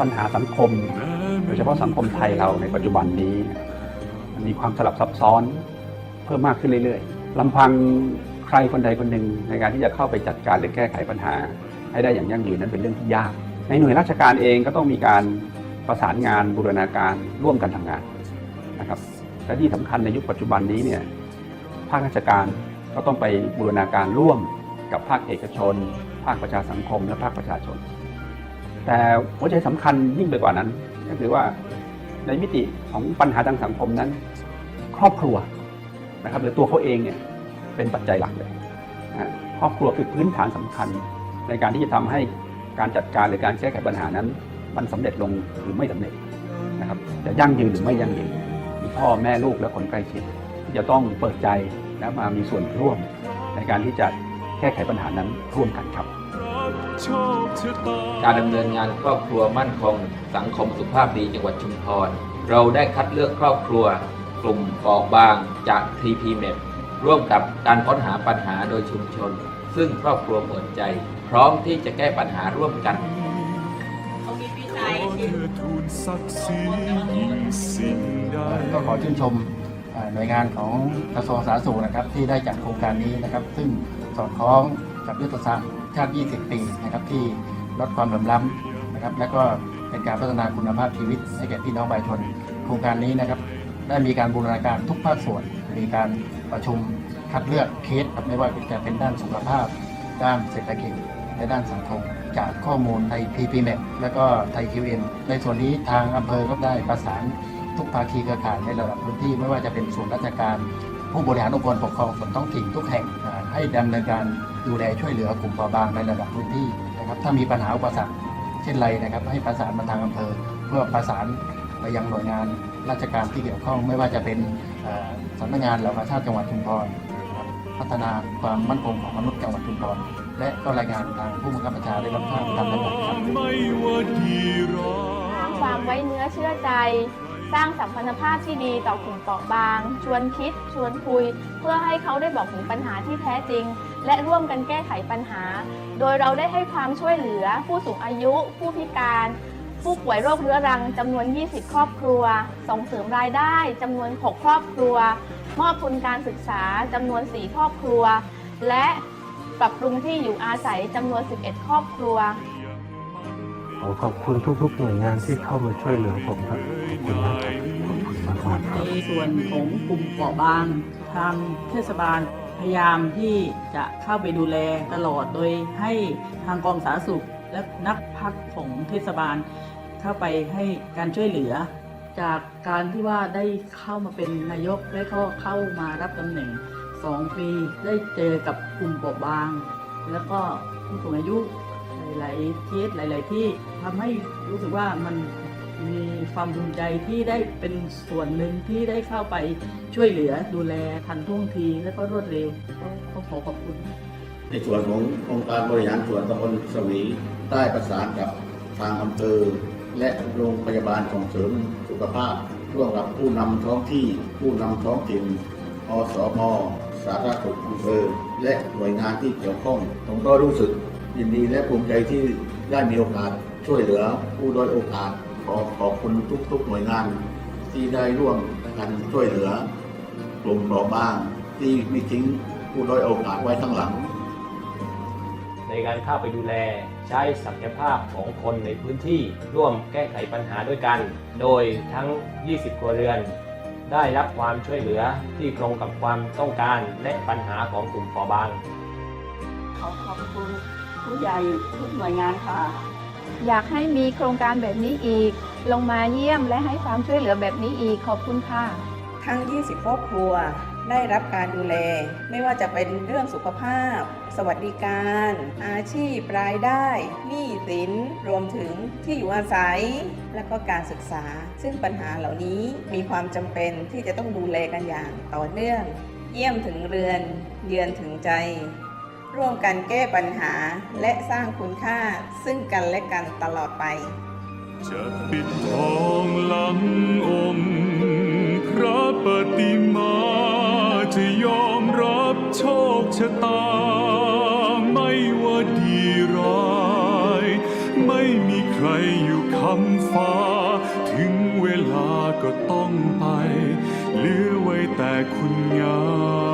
ปัญหาสังคม โดยเฉพาะสังคมไทยเราในปัจจุบันนี้ มีความสลับซับซ้อนเพิ่มมากขึ้นเรื่อยๆลำพังใครคนใดคนหนึ่งในการที่จะเข้าไปจัดการหรือแก้ไขปัญหา ให้ได้อย่างยั่งยืนนั้นเป็นเรื่องที่ยาก ในหน่วยราชการเองก็ต้องมีการประสานงานบูรณาการร่วมกันทำงานนะครับและที่สำคัญในยุคปัจจุบันนี้เนี่ยภาคราชการก็ต้องไปบูรณาการร่วมกับภาคเอกชน ภาคประชาสังคม และภาคประชาชน แต่หัวใจสำคัญยิ่งไปกว่านั้น ก็คือว่าในมิติของปัญหาทางสังคมนั้น ครอบครัวนะครับหรือตัวเขาเองเนี่ยเป็นปัจจัยหลักเลยครอบครัวคือพื้นฐานสำคัญ ในการที่จะทำให้การจัดการหรือการแก้ไขปัญหานั้น มันสำเร็จลงหรือไม่สำเร็จนะครับจะยั่งยืนหรือไม่ยั่งยืนมีพ่อแม่ลูกและคนใกล้ชิดที่จะต้องเปิดใจและมามีส่วนร่วมในการที่จะ แก้ไขปัญหานั้นร่วมกันครับ การดำเนินงานครอบครัวมั่นคง สังคมสุขภาพดีจังหวัดชุมพร เราได้คัดเลือกครอบครัว กลุ่มเปราะบางจาก TPMET ร่วมกับการค้นหาปัญหาโดยชุมชน ซึ่งครอบครัวเปิดใจ พร้อมที่จะแก้ปัญหาร่วมกันก็ขอชื่นชมเอ่อหน่วยงานของกระทรวงสาธารณสุขนะครับที่ได้จัดโครงการนี้นะครับ ซึ่ง สอดคล้องกับยุทธศาสตร์ชาติ 20 ปีนะครับที่ลดความเหลื่อมล้ำนะครับ และก็เป็นการพัฒนาคุณภาพชีวิตให้แก่พี่น้องประชาชนโครงการนี้นะครับ ได้มีการบูรณาการทุกภาคส่วน มีการประชุมคัดเลือกเคสครับไม่ว่าจะเป็นด้านสุขภาพ ด้านเศรษฐกิจและด้านสังคม จากข้อมูลไทย PPMET และก็ไทย QN ในส่วนนี้ทางอำเภอก็ได้ประสานทุกภาคีเครือข่ายในระดับพื้นที่ไม่ว่าจะเป็นส่วนราชการ ผู้บริหารองค์กรปกครองส่วนท้องถิ่นทุกแห่งให้ดำเนินการดูแลช่วยเหลือกลุ่มเปราะบางในระดับพื้นที่นะครับถ้ามีปัญหาอุปสรรคเช่นไรนะครับ ให้ประสานมาทางอำเภอ เพื่อประสานไปยังหน่วยงานราชการที่เกี่ยวข้องไม่ว่าจะเป็นสำนักงานเหล่ากาชาติจังหวัดชุมพรพัฒนาความมั่นคงของมนุษย์จังหวัดชุมพรและก็รายงานทางผู้บังคับบัญชาได้รับทราบตามลำดับครับสร้างความไว้เนื้อเชื่อใจ สร้างสัมพันธภาพที่ดีต่อกลุ่มเปราะบาง ชวนคิด ชวนคุย เพื่อให้เขาได้บอกถึงปัญหาที่แท้จริง และร่วมกันแก้ไขปัญหา โดยเราได้ให้ความช่วยเหลือ ผู้สูงอายุ ผู้พิการ ผู้ป่วยโรคเรื้อรังจำนวน 20 ครอบครัว ส่งเสริมรายได้จำนวน 6 ครอบครัว มอบทุนการศึกษาจำนวน 4 ครอบครัว และปรับปรุงที่อยู่อาศัยจำนวน 11 ครอบครัว ขอขอบคุณทุกๆหน่วยงานที่เข้ามาช่วยเหลือผมครับขอบคุณมากครับขอบคุณมากครับในส่วนของกลุ่มเปราะบางทางเทศบาลพยายามที่จะเข้าไปดูแลตลอดโดยให้ทางกองสาธารณสุข และนักพักของเทศบาล เข้าไปให้การช่วยเหลือ จากการที่ว่าได้เข้ามาเป็นนายกและก็เข้ามารับตำแหน่ง2ปีได้เจอกับกลุ่มเปราะบาง แล้วก็ผู้สูงอายุ หลายๆเคสหลาย ๆ ที่ทำให้รู้สึกว่ามันมีความภูมิใจที่ได้เป็นส่วนหนึ่งที่ได้เข้าไปช่วยเหลือดูแลทันท่วงทีและก็รวดเร็วก็ก็ขอขอบคุณ ในส่วนขององค์การบริหารส่วนตำบลสวีได้ประสานกับทางอำเภอและโรงพยาบาลส่งเสริมสุขภาพร่วมกับผู้นำท้องที่ผู้นำท้องถิ่นอสมสาธารณสุขอำเภอและหน่วยงานที่เกี่ยวข้องผมก็รู้สึก ยินดีและภูมิใจที่ได้มีโอกาสช่วยเหลือผู้ด้อยโอกาสขอขอบคุณทุกๆหน่วยงาน ที่ได้ร่วมกันช่วยเหลือกลุ่มเปราะบางที่ไม่ทิ้งผู้ด้อยโอกาสไว้ข้างหลัง ในการเข้าไปดูแลใช้ศักยภาพของคนในพื้นที่ร่วมแก้ไขปัญหาด้วยกัน โดยทั้ง 20 ครัวเรือน ได้รับความช่วยเหลือที่ตรงกับความต้องการและปัญหาของกลุ่มเปราะบางขอขอบคุณผู้ ใหญ่ทุกหน่วยงานค่ะ อยากให้มีโครงการแบบนี้อีก ลงมาเยี่ยมและให้ความช่วยเหลือแบบนี้อีกขอบคุณค่ะ ทั้ง 20 ครอบครัวได้รับการดูแล ไม่ว่าจะเป็นเรื่องสุขภาพ สวัสดิการ อาชีพรายได้หนี้สิน รวมถึงที่อยู่อาศัย และก็การศึกษา ซึ่งปัญหาเหล่านี้มีความจำเป็นที่จะต้องดูแลกันอย่างต่อเนื่อง เยี่ยมถึงเรือน เยือนถึงใจ ร่วมกันแก้ปัญหาและสร้างคุณค่าซึ่งกันและกันตลอดไป จะปิดทองหลังองค์พระปฏิมาจะยอมรับโชคชะตา ไม่ว่าดีร้าย ไม่มีใครใครอยู่คำฟ้า ถึงเวลาก็ต้องไป เหลือไว้แต่คุณงา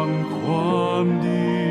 มความดี